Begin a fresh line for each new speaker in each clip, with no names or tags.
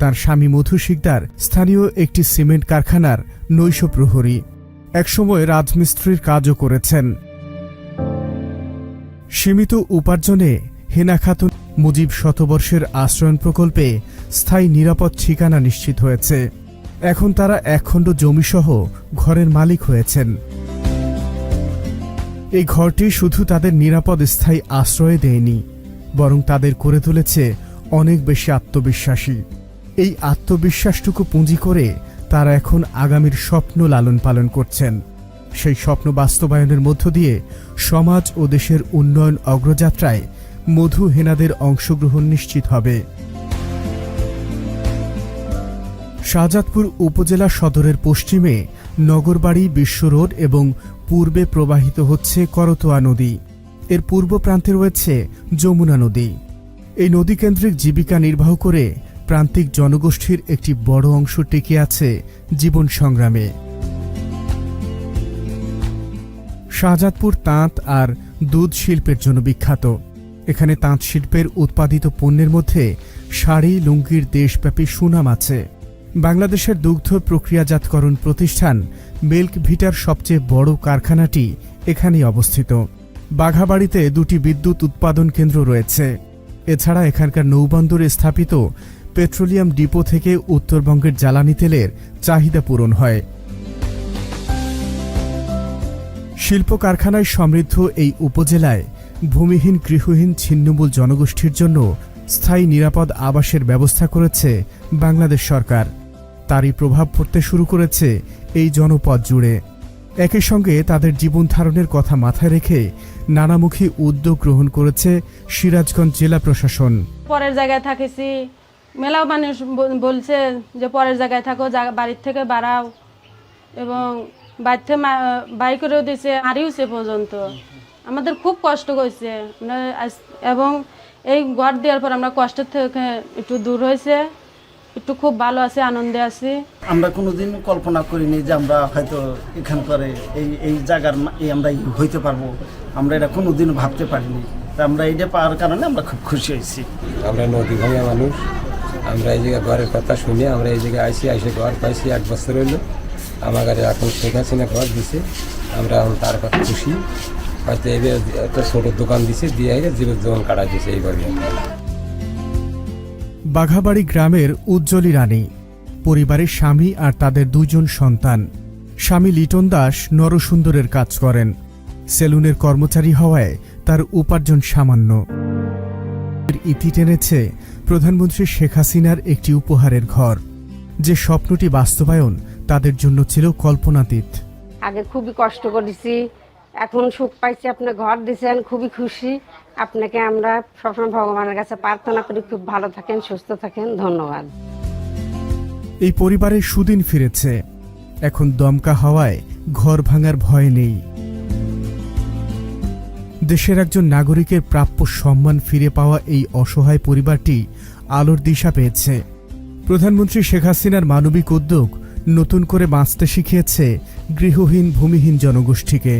তার স্বামী মধু শিকদার স্থানীয় একটি সিমেন্ট কারখানার নৈশ প্রহরী। একসময় রাজমিস্ত্রির কাজও করেছেন। সীমিত উপার্জনে হেনা খাতুন মুজিব শতবর্ষের আশ্রয়ণ প্রকল্পে স্থায়ী নিরাপদ ঠিকানা নিশ্চিত হয়েছে। এখন তারা একখণ্ড জমিসহ ঘরের মালিক হয়েছেন। এই ঘরটি শুধু তাদের নিরাপদ স্থায়ী আশ্রয় দেয়নি, বরং তাদের করে তুলেছে অনেক বেশি আত্মবিশ্বাসী। এই আত্মবিশ্বাসটুকু পুঁজি করে তারা এখন আগামীর স্বপ্ন লালন পালন করছেন। সেই স্বপ্ন বাস্তবায়নের মধ্য দিয়ে সমাজ ও দেশের উন্নয়ন অগ্রযাত্রায় মধু হেনাদের অংশগ্রহণ নিশ্চিত হবে। শাহজাদপুর উপজেলা সদরের পশ্চিমে নগরবাড়ি, বিশ্ব রোড এবং পূর্বে প্রবাহিত হচ্ছে করতোয়া নদী। এর পূর্ব প্রান্তে রয়েছে যমুনা নদী। এই নদীকেন্দ্রিক জীবিকা নির্বাহ করে প্রান্তিক জনগোষ্ঠীর একটি বড় অংশ টিকে আছে জীবন সংগ্রামে। শাহজাদপুর তাঁত আর দুধ শিল্পের জন্য বিখ্যাত। এখানে তাঁত শিল্পের উৎপাদিত পণ্যের মধ্যে শাড়ি, লুঙ্গির দেশব্যাপী সুনাম আছে। বাংলাদেশের দুগ্ধ প্রক্রিয়াজাতকরণ প্রতিষ্ঠান মিল্ক ভিটার সবচেয়ে বড় কারখানাটি এখানেই অবস্থিত। বাঘাবাড়িতে দুটি বিদ্যুৎ উৎপাদন কেন্দ্র রয়েছে। এছাড়া এখানকার নৌবন্দরে স্থাপিত পেট্রোলিয়াম ডিপো থেকে উত্তরবঙ্গের জ্বালানি তেলের চাহিদা পূরণ হয়। শিল্প কারখানায় সমৃদ্ধ এই উপজেলায় ভূমিহীন গৃহহীন ছিন্নমূল জনগোষ্ঠীর জন্য স্থায়ী নিরাপদ আবাসের ব্যবস্থা করেছে বাংলাদেশ সরকার। তারই প্রভাব পড়তে শুরু করেছে এই জনপদ জুড়ে। একই সঙ্গে তাদের জীবন ধারণের কথা মাথায় রেখে নানামুখী উদ্যোগ গ্রহণ করেছে সিরাজগঞ্জ জেলা প্রশাসন।
পরের জায়গায় থাকেছি মেলাও মানুষ বলছে যে পরের জায়গায় থাকো বাড়ির থেকে বাড়াও। এবং বাড়ি থেকে মা- বাই করেও দিয়েছে হারিয়েছে পর্যন্ত। আমাদের খুব কষ্ট হয়েছে। আমরা এবং এই ঘর দেওয়ার পর আমরা কষ্টের থেকে একটু দূর হয়েছে। একটু খুব ভালো আছে আনন্দে আছি।
আমরা কোনোদিন কল্পনা করিনি যে আমরা হয়তো এখানকার এই এই জায়গার আমরা ই হইতে পারব। আমরা এটা কোনোদিন ভাবতে পারিনি। তা আমরা এইটা পাওয়ার কারণে আমরা খুব খুশি হয়েছি।
আমরা নদী ভাঙা মানুষ। আমরা এই জায়গায় ঘরের কথা শুনে আমরা এই জায়গায় আইসি, আইসে ঘর পাইছি, এক বছর হইল। কাছে এখন শেখ হাসিনা ঘর দিছে। আমরা এখন তার কথা খুশি। হয়তো এবার একটা ছোট দোকান দিছে, দিয়ে জীবন জীবন কাটা দিছে এই ঘরে।
বাঘাবাড়ি গ্রামের উজ্জ্বলী রানী, পরিবারের স্বামী আর তাদের দুজন সন্তান। স্বামী লিটন দাস নরসুন্দরের কাজ করেন। সেলুনের কর্মচারী হওয়ায় তার উপার্জন সামান্য। ইতি টেনেছে প্রধানমন্ত্রী শেখ হাসিনার একটি উপহারের ঘর যে স্বপ্নটি বাস্তবায়ন তাদের জন্য ছিল কল্পনাতীত।
আগে খুবই কষ্ট করেছি এখন সুখ পাইছি আপনি ঘর দিয়েছেন খুবই খুশি। আপনাকে আমরা সবসময় ভগবানের কাছে প্রার্থনা করি খুব ভালো থাকেন সুস্থ থাকেন ধন্যবাদ।
এই পরিবারের সুদিন ফিরেছে এখন দমকা হওয়ায় ঘর ভাঙার ভয় নেই। দেশের একজন নাগরিকের প্রাপ্য সম্মান ফিরে পাওয়া এই অসহায় পরিবারটি আলোর দিশা পেয়েছে। প্রধানমন্ত্রী শেখ হাসিনার মানবিক উদ্যোগ নতুন করে বাঁচতে শিখিয়েছে গৃহহীন ভূমিহীন জনগোষ্ঠীকে।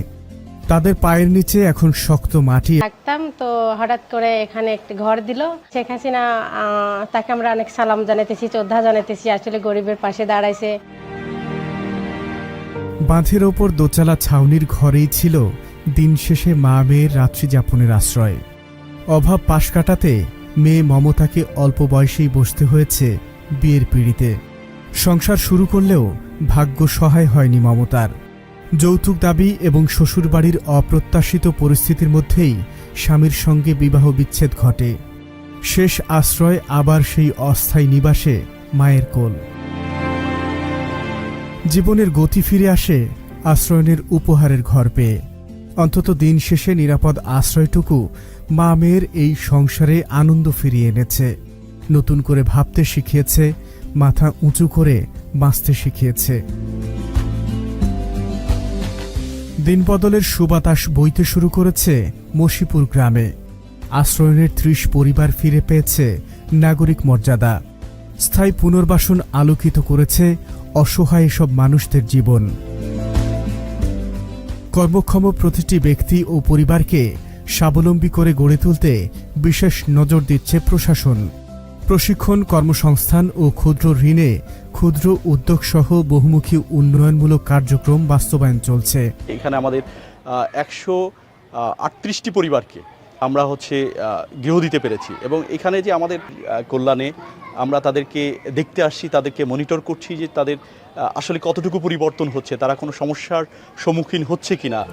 তাদের পায়ের নিচে এখন শক্ত মাটি।
থাকতাম তো হঠাৎ করে এখানে একটি ঘর দিল। শেখ হাসিনা তাকে আমরা অনেক সালাম জানাইতেছি শ্রদ্ধা জানাইতেছি আসলে গরিবের পাশে দাঁড়াইছে।
বাঁধের ওপর দোচালা ছাউনির ঘরেই ছিল দিন শেষে মা মেয়ের রাত্রি যাপনের আশ্রয়। অভাব পাশ কাটাতে মেয়ে মমতাকে অল্প বয়সেই বসতে হয়েছে বিয়ের পিড়িতে। সংসার শুরু করলেও ভাগ্য সহায় হয়নি মমতার। যৌতুক দাবি এবং শ্বশুরবাড়ির অপ্রত্যাশিত পরিস্থিতির মধ্যেই স্বামীর সঙ্গে বিবাহ বিচ্ছেদ ঘটে। শেষ আশ্রয় আবার সেই অস্থায়ী নিবাসে মায়ের কোল। জীবনের গতি ফিরে আসে আশ্রয়নের উপহারের ঘর পেয়ে। অন্তত দিন শেষে নিরাপদ আশ্রয়টুকু মা মেয়ের এই সংসারে আনন্দ ফিরিয়ে এনেছে। নতুন করে ভাবতে শিখিয়েছে, মাথা উঁচু করে বাঁচতে শিখিয়েছে। দিনবদলের সুবাতাস বইতে শুরু করেছে মশিপুর গ্রামে। আশ্রয়নের ত্রিশ পরিবার ফিরে পেয়েছে নাগরিক মর্যাদা। স্থায়ী পুনর্বাসন আলোকিত করেছে অসহায় এসব মানুষদের জীবন। কর্মক্ষম প্রতিটি ব্যক্তি ও পরিবারকে স্বাবলম্বী করে গড়ে তুলতে বিশেষ নজর দিচ্ছে প্রশাসন। প্রশিক্ষণ কর্মসংস্থান ও ক্ষুদ্র ঋণে ক্ষুদ্র উদ্যোগ সহ বহুমুখী উন্নয়নমূলক কার্যক্রম বাস্তবায়ন চলছে।
এখানে আমাদের একশো আটত্রিশটি পরিবারকে আমরা হচ্ছে গৃহ দিতে পেরেছি এবং এখানে যে আমাদের কল্যাণে আমরা তাদেরকে দেখতে আসছি, তাদেরকে মনিটর করছি যে তাদের আসলে কতটুকু পরিবর্তন হচ্ছে, তারা কোনো সমস্যার সম্মুখীন হচ্ছে কিনা।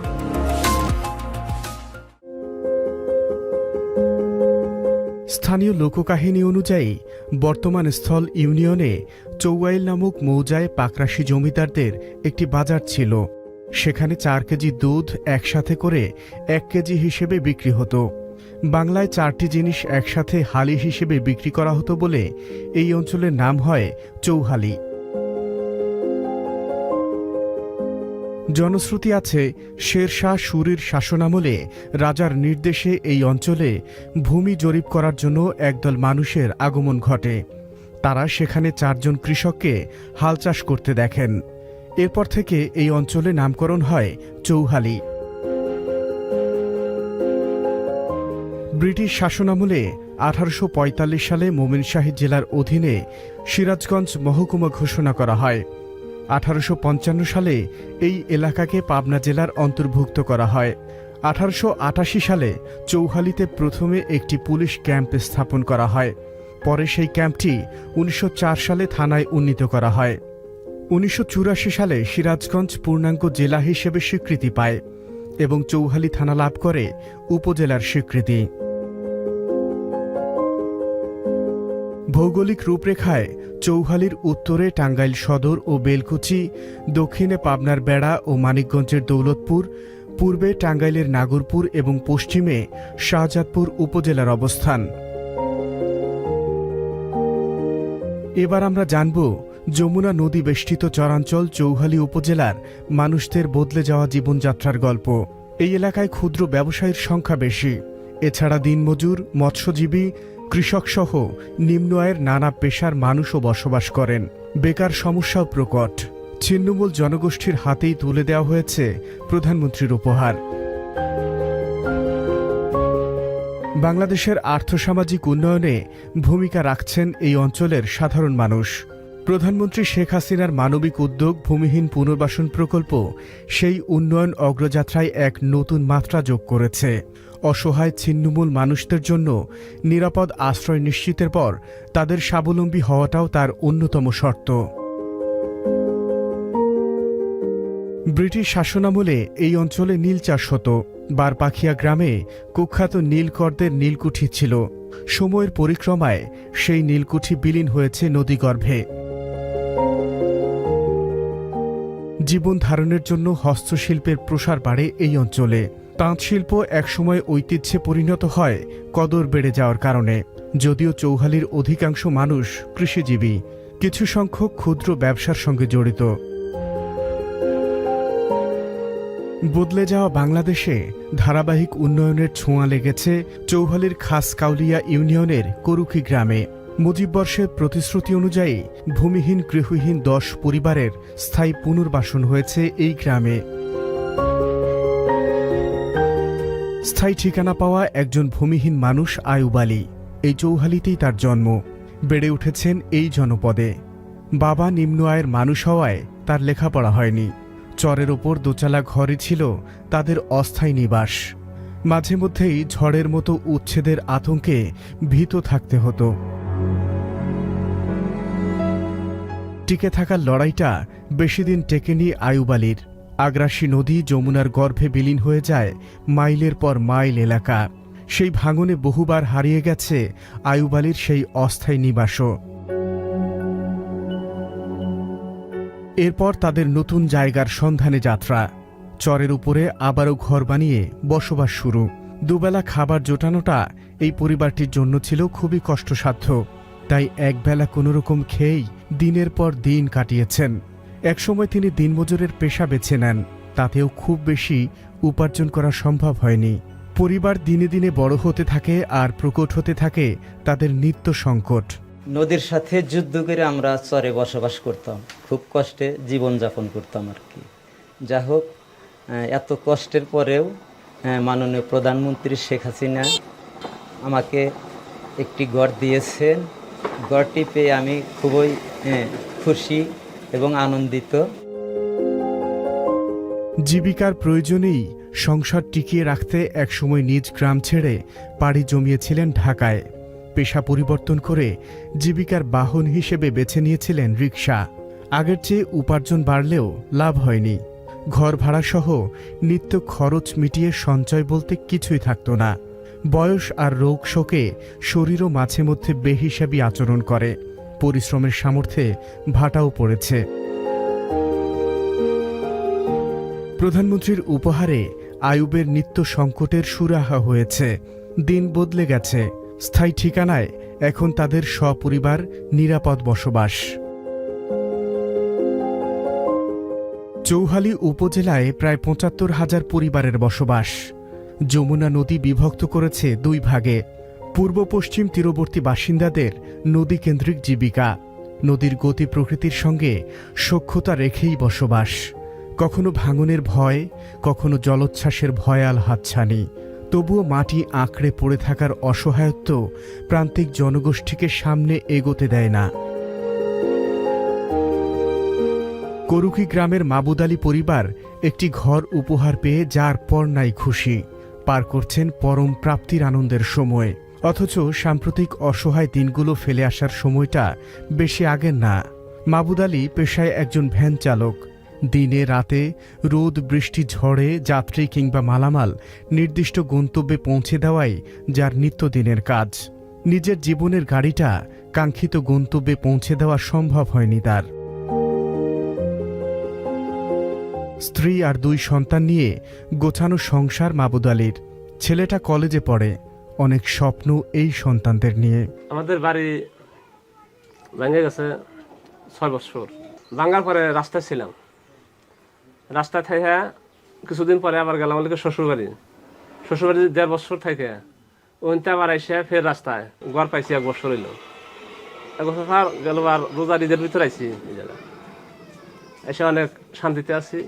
স্থানীয় লোককাহিনী অনুযায়ী, বর্তমান স্থল ইউনিয়নে চৌয়াইল নামক মৌজায় পাকরাশি জমিদারদের একটি বাজার ছিল। সেখানে চার কেজি দুধ একসাথে করে এক কেজি হিসেবে বিক্রি হতো। বাংলায় চারটি জিনিস একসাথে হালি হিসেবে বিক্রি করা হতো বলে এই অঞ্চলের নাম হয় চৌহালি। জনশ্রুতি আছে, শেরশাহ সুরির শাসনামলে রাজার নির্দেশে এই অঞ্চলে ভূমি জরিপ করার জন্য একদল মানুষের আগমন ঘটে। তারা সেখানে চারজন কৃষককে হাল চাষ করতে দেখেন। এরপর থেকে এই অঞ্চলে নামকরণ হয় চৌহালি। ব্রিটিশ শাসনামলে আঠারোশো পঁয়তাল্লিশ সালে মোমিনশাহী জেলার অধীনে সিরাজগঞ্জ মহকুমা ঘোষণা করা হয়। আঠারোশো পঞ্চান্ন সালে এই এলাকাকে পাবনা জেলার অন্তর্ভুক্ত করা হয়। আঠারোশো আটাশি সালে চৌহালিতে প্রথমে একটি পুলিশ ক্যাম্প স্থাপন করা হয়। পরে সেই ক্যাম্পটি উনিশশো চার সালে থানায় উন্নীত করা হয়। উনিশশো চুরাশি সালে সিরাজগঞ্জ পূর্ণাঙ্গ জেলা হিসেবে স্বীকৃতি পায় এবং চৌহালি থানা লাভ করে উপজেলার স্বীকৃতি। ভৌগোলিক রূপরেখায় চৌহালির উত্তরে টাঙ্গাইল সদর ও বেলকুচি, দক্ষিণে পাবনার বেড়া ও মানিকগঞ্জের দৌলতপুর, পূর্বে টাঙ্গাইলের নাগরপুর এবং পশ্চিমে শাহজাদপুর উপজেলার অবস্থান। এবার আমরা জানব যমুনা নদী বেষ্টিত চরাঞ্চল চৌহালি উপজেলার মানুষদের বদলে যাওয়া জীবনযাত্রার গল্প। এই এলাকায় ক্ষুদ্র ব্যবসায়ীর সংখ্যা বেশি। এছাড়া দিনমজুর, মৎস্যজীবী কৃষকসহ নিম্ন আয়ের নানা পেশার মানুষও বসবাস করেন। বেকার সমস্যাও প্রকট। ছিন্নমূল জনগোষ্ঠীর হাতেই তুলে দেওয়া হয়েছে প্রধানমন্ত্রীর উপহার। বাংলাদেশের আর্থসামাজিক উন্নয়নে ভূমিকা রাখছেন এই অঞ্চলের সাধারণ মানুষ। প্রধানমন্ত্রী শেখ হাসিনার মানবিক উদ্যোগ, ভূমিহীন পুনর্বাসন প্রকল্প, সেই উন্নয়ন অগ্রযাত্রায় এক নতুন মাত্রা যোগ করেছে। অসহায় ছিন্নমূল মানুষদের জন্য নিরাপদ আশ্রয় নিশ্চিতের পর তাদের স্বাবলম্বী হওয়াটাও তার অন্যতম শর্ত। ব্রিটিশ শাসনামলে এই অঞ্চলে নীল চাষ হতো। বারপাখিয়া গ্রামে কুখ্যাত নীলকরদের নীলকুঠি ছিল। সময়ের পরিক্রমায় সেই নীলকুঠি বিলীন হয়েছে নদীগর্ভে। জীবন ধারণের জন্য হস্তশিল্পের প্রসার বাড়ে এই অঞ্চলে। তাঁত শিল্প একসময় ঐতিহ্যে পরিণত হয় কদর বেড়ে যাওয়ার কারণে, যদিও চৌহালির অধিকাংশ মানুষ কৃষিজীবী, কিছু সংখ্যক ক্ষুদ্র ব্যবসার সঙ্গে জড়িত। বদলে যাওয়া বাংলাদেশে ধারাবাহিক উন্নয়নের ছোঁয়া লেগেছে চৌহালির খাসকাউলিয়া ইউনিয়নের করুকি গ্রামে। মুজিববর্ষের প্রতিশ্রুতি অনুযায়ী ভূমিহীন গৃহহীন দশ পরিবারের স্থায়ী পুনর্বাসন হয়েছে এই গ্রামে। স্থায়ী ঠিকানা পাওয়া একজন ভূমিহীন মানুষ আয়ুব আলী এই চৌহালিতেই তার জন্ম। বেড়ে উঠেছেন এই জনপদে। বাবা নিম্ন আয়ের মানুষ হওয়ায় তার লেখাপড়া হয়নি। চরের ওপর দোচালা ঘরে ছিল তাদের অস্থায়ী নিবাস। মাঝে মধ্যেই ঝড়ের মতো উচ্ছেদের আতঙ্কে ভীত থাকতে হতো। টিকে থাকার লড়াইটা বেশিদিন টেকেনি আয়ুব আলীর। আগ্রাসী নদী যমুনার গর্ভে বিলীন হয়ে যায় মাইলের পর মাইল এলাকা। সেই ভাঙনে বহুবার হারিয়ে গেছে আয়ুব আলীর সেই অস্থায়ী নিবাসও। এরপর তাদের নতুন জায়গার সন্ধানে যাত্রা। চরের উপরে আবারও ঘর বানিয়ে বসবাস শুরু। দুবেলা খাবার জোটানোটা এই পরিবারটির জন্য ছিল খুবই কষ্টসাধ্য। তাই একবেলা কোনোরকম খেয়েই দিনের পর দিন কাটিয়েছেন। একসময় তিনি দিনমজুরের পেশা বেছে নেন, তাতেও খুব বেশি উপার্জন করা সম্ভব হয়নি। পরিবার দিনে দিনে বড় হতে থাকে আর প্রকট হতে থাকে তাদের নিত্য সংকট।
নদীর সাথে যুদ্ধ করে আমরা চরে বসবাস করতাম। খুব কষ্টে জীবনযাপন করতাম আর কি। যা হোক এত কষ্টের পরেও মাননীয় প্রধানমন্ত্রী শেখ হাসিনা আমাকে একটি ঘর দিয়েছেন। ঘরটি পেয়ে আমি খুবই খুশি এবং আনন্দিত।
জীবিকার প্রয়োজনেই সংসার টিকিয়ে রাখতে একসময় নিজ গ্রাম ছেড়ে পাড়ি জমিয়েছিলেন ঢাকায়। পেশা পরিবর্তন করে জীবিকার বাহন হিসেবে বেছে নিয়েছিলেন রিক্সা আগের চেয়ে উপার্জন বাড়লেও লাভ হয়নি। ঘর ভাড়াসহ নিত্য খরচ মিটিয়ে সঞ্চয় বলতে কিছুই থাকতো না। বয়স আর রোগ শোকে শরীরও মাঝে মধ্যে বেহিসাবি আচরণ করে। পরিশ্রমের সামর্থ্যে ভাটাও পড়েছে। প্রধানমন্ত্রীর উপহারে আয়ুবের নিত্য সংকটের সুরাহা হয়েছে। দিন বদলে গেছে। স্থায়ী ঠিকানায় এখন তাদের সপরিবার নিরাপদ বসবাস। চৌহালি উপজেলায় প্রায় পঁচাত্তর হাজার পরিবারের বসবাস। যমুনা নদী বিভক্ত করেছে দুই ভাগে। পূর্ব পশ্চিম তীরবর্তী বাসিন্দাদের নদীকেন্দ্রিক জীবিকা। নদীর গতি প্রকৃতির সঙ্গে সক্ষতা রেখেই বসবাস। কখনো ভাঙনের ভয়, কখনো জলোচ্ছ্বাসের ভয়াল হাতছানি। তবুও মাটি আঁকড়ে পড়ে থাকার অসহায়ত্ব প্রান্তিক জনগোষ্ঠীকে সামনে এগোতে দেয় না। করুকি গ্রামের মাবুদ আলী পরিবার একটি ঘর উপহার পেয়ে যার পর নাই খুশি। পার করছেন পরম প্রাপ্তির আনন্দের সময়। অথচ সাম্প্রতিক অসহায় দিনগুলো ফেলে আসার সময়টা বেশি আগের না। মাবুদ আলী পেশায় একজন ভ্যান চালক। দিনে, রাতে রোদ, বৃষ্টি, ঝড়ে, যাত্রী কিংবা মালামাল নির্দিষ্ট গন্তব্যে পৌঁছে দেওয়াই যার নিত্যদিনের কাজ। নিজের জীবনের গাড়িটা কাঙ্ক্ষিত গন্তব্যে পৌঁছে দেওয়া সম্ভব হয়নি তার। স্ত্রী আর দুই সন্তান নিয়ে গোছানো সংসার মাবুদ আলীর। ছেলেটা কলেজে পড়ে। অনেক স্বপ্ন এই সন্তানদের নিয়ে।
আমাদের বাড়ি ভেঙে গেছে ছয় বছর। ভাঙার পরে রাস্তায় ছিলাম। রাস্তায় থেকে কিছুদিন পরে আবার গেলাম আমাদের শ্বশুর বাড়ি শ্বশুর বাড়ি দেড় বছর থেকে ওইতে আবার আইসে ফের রাস্তায় ঘর পাইছি এক বছর হইল। এক বছর গেল আর রোজার ঈদের ভিতরে আইছি এই এসে অনেক শান্তিতে আছি।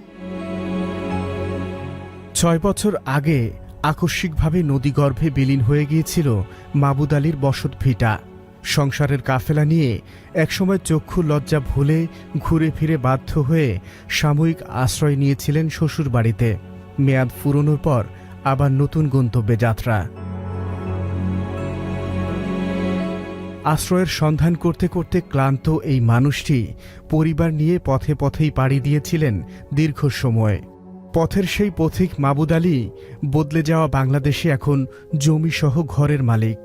ছয় বছর আগে আকস্মিকভাবে নদীগর্ভে বিলীন হয়ে গিয়েছিল মাবুদ আলীর বসত ভিটা। সংসারের কাফেলা নিয়ে একসময় চক্ষু লজ্জা ভুলে ঘুরে ফিরে বাধ্য হয়ে সাময়িক আশ্রয় নিয়েছিলেন শ্বশুরবাড়িতে। মেয়াদ ফুরোনোর পর আবার নতুন গন্তব্যে যাত্রা। আশ্রয়ের সন্ধান করতে করতে ক্লান্ত এই মানুষটি পরিবার নিয়ে পথে পথেই পাড়ি দিয়েছিলেন দীর্ঘ সময়। পথের সেই পথিক মাবুদ আলী বদলে যাওয়া বাংলাদেশে এখন জমিসহ ঘরের মালিক।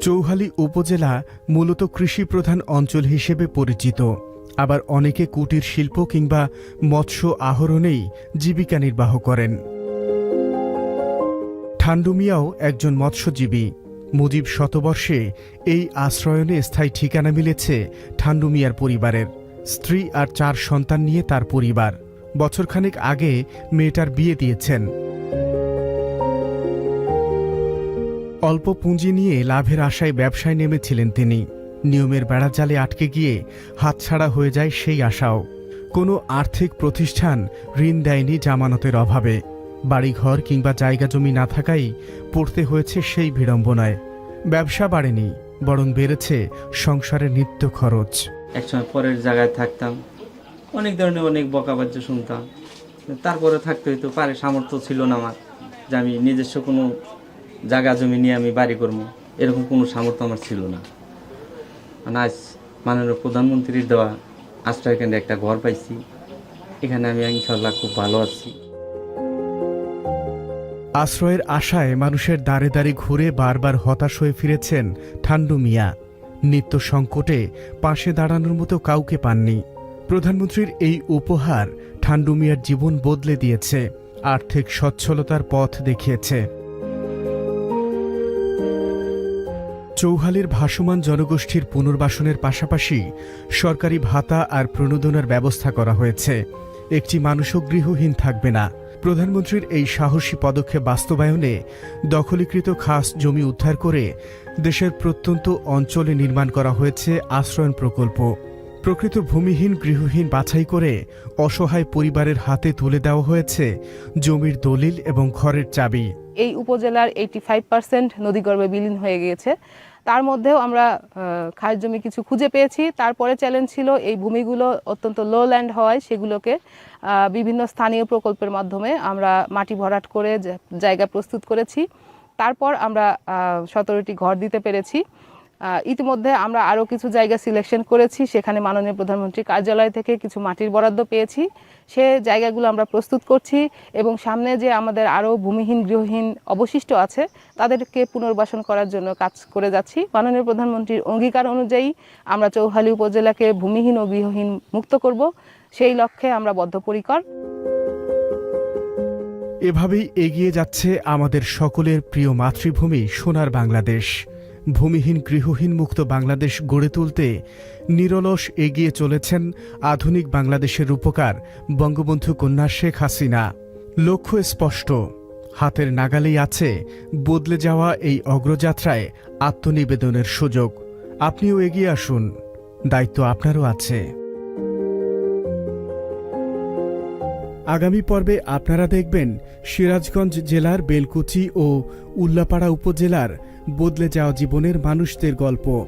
চৌহালি উপজেলা মূলত কৃষিপ্রধান অঞ্চল হিসেবে পরিচিত। আবার অনেকে কুটির শিল্প কিংবা মৎস্য আহরণেই জীবিকা নির্বাহ করেন। ঠান্ডু মিয়াও একজন মৎস্যজীবী। মুজিব শতবর্ষে এই আশ্রয়নে স্থায়ী ঠিকানা মিলেছে ঠান্ডু মিয়ার পরিবারের। স্ত্রী আর চার সন্তান নিয়ে তার পরিবার। বছরখানেক আগে মেয়েটার বিয়ে দিয়েছেন। অল্প পুঁজি নিয়ে লাভের আশায় ব্যবসায় নেমেছিলেন তিনি। নিয়মের বেড়াজালে আটকে গিয়ে হাতছাড়া হয়ে যায় সেই আশাও। কোনো আর্থিক প্রতিষ্ঠান ঋণ দেয়নি জামানতের অভাবে। বাড়িঘর কিংবা জায়গা জমি না থাকাই পড়তে হয়েছে সেই বিড়ম্বনায়। ব্যবসা বাড়েনি, বরং বেড়েছে সংসারের নিত্য খরচ।
একসময় পরের জায়গায় থাকতাম, অনেক ধরনের অনেক বকাবাজ্য শুনতাম। তারপরে থাকতে হয়তো পারে সামর্থ্য ছিল না আমার যে আমি নিজস্ব কোনো জায়গা জমি নিয়ে আমি বাড়ি করব। এরকম কোনো সামর্থ্য আমার ছিল না। মানে আজ মাননীয় প্রধানমন্ত্রীর দেওয়া আশ্রয় কেন্দ্রে একটা ঘর পাইছি। এখানে আমি ইনশাল্লাহ খুব ভালো আছি।
আশ্রয়ের আশায় মানুষের দ্বারে দ্বারে ঘুরে বারবার হতাশ হয়ে ফিরেছেন ঠান্ডু মিয়া। নিত্য সংকটে পাশে দাঁড়ানোর মতো কাউকে পাননি। প্রধানমন্ত্রীর এই উপহার ঠান্ডু মিয়ার জীবন বদলে দিয়েছে, আর্থিক সচ্ছলতার পথ দেখিয়েছে। চৌহালির ভাসমান জনগোষ্ঠীর পুনর্বাসনের পাশাপাশি সরকারি ভাতা আর প্রণোদনার ব্যবস্থা করা হয়েছে। একটি মানুষও গৃহহীন থাকবে না। প্রধানমন্ত্রীর এই সাহসী পদক্ষেপ বাস্তবায়নে দখলীকৃত খাস জমি উদ্ধার করে দেশের প্রত্যন্ত অঞ্চলে নির্মাণ করা হয়েছে আশ্রয়ণ প্রকল্প। প্রকৃত ভূমিহীন গৃহহীন বাছাই করে অসহায় পরিবারের হাতে তুলে দেওয়া হয়েছে জমির দলিল এবং ঘরের চাবি।
এই উপজেলার এইটি ফাইভ পার্সেন্ট নদীগর্ভে বিলীন হয়ে গিয়েছে। তার মধ্যেও আমরা খাস জমি কিছু খুঁজে পেয়েছি। তারপরে চ্যালেঞ্জ ছিল এই ভূমিগুলো অত্যন্ত লো ল্যান্ড হওয়ায় সেগুলোকে বিভিন্ন স্থানীয় প্রকল্পের মাধ্যমে আমরা মাটি ভরাট করে জায়গা প্রস্তুত করেছি। তারপর আমরা সতেরোটি ঘর দিতে পেরেছি। ইতিমধ্যে আমরা আরও কিছু জায়গা সিলেকশন করেছি। সেখানে মাননীয় প্রধানমন্ত্রীর কার্যালয় থেকে কিছু মাটির বরাদ্দ পেয়েছি। সে জায়গাগুলো আমরা প্রস্তুত করছি এবং সামনে যে আমাদের আরও ভূমিহীন গৃহহীন অবশিষ্ট আছে, তাদেরকে পুনর্বাসন করার জন্য কাজ করে যাচ্ছি। মাননীয় প্রধানমন্ত্রীর অঙ্গীকার অনুযায়ী আমরা চৌহালি উপজেলাকে ভূমিহীন ও গৃহহীন মুক্ত করব। সেই লক্ষ্যে আমরা বদ্ধপরিকর।
এভাবেই এগিয়ে যাচ্ছে আমাদের সকলের প্রিয় মাতৃভূমি সোনার বাংলাদেশ। ভূমিহীন, গৃহহীন মুক্ত বাংলাদেশ গড়ে তুলতে নিরলস এগিয়ে চলেছেন আধুনিক বাংলাদেশের রূপকার বঙ্গবন্ধু কন্যা শেখ হাসিনা। লক্ষ্য স্পষ্ট, হাতের নাগালেই আছে বদলে যাওয়া এই অগ্রযাত্রায় আত্মনিবেদনের সুযোগ। আপনিও এগিয়ে আসুন, দায়িত্ব আপনারও আছে। আগামী পর্বে আপনারা দেখবেন সিরাজগঞ্জ জেলার বেলকুচি ও উল্লাপাড়া উপজেলার বদলে যাওয়া জীবনের মানুষদের গল্প।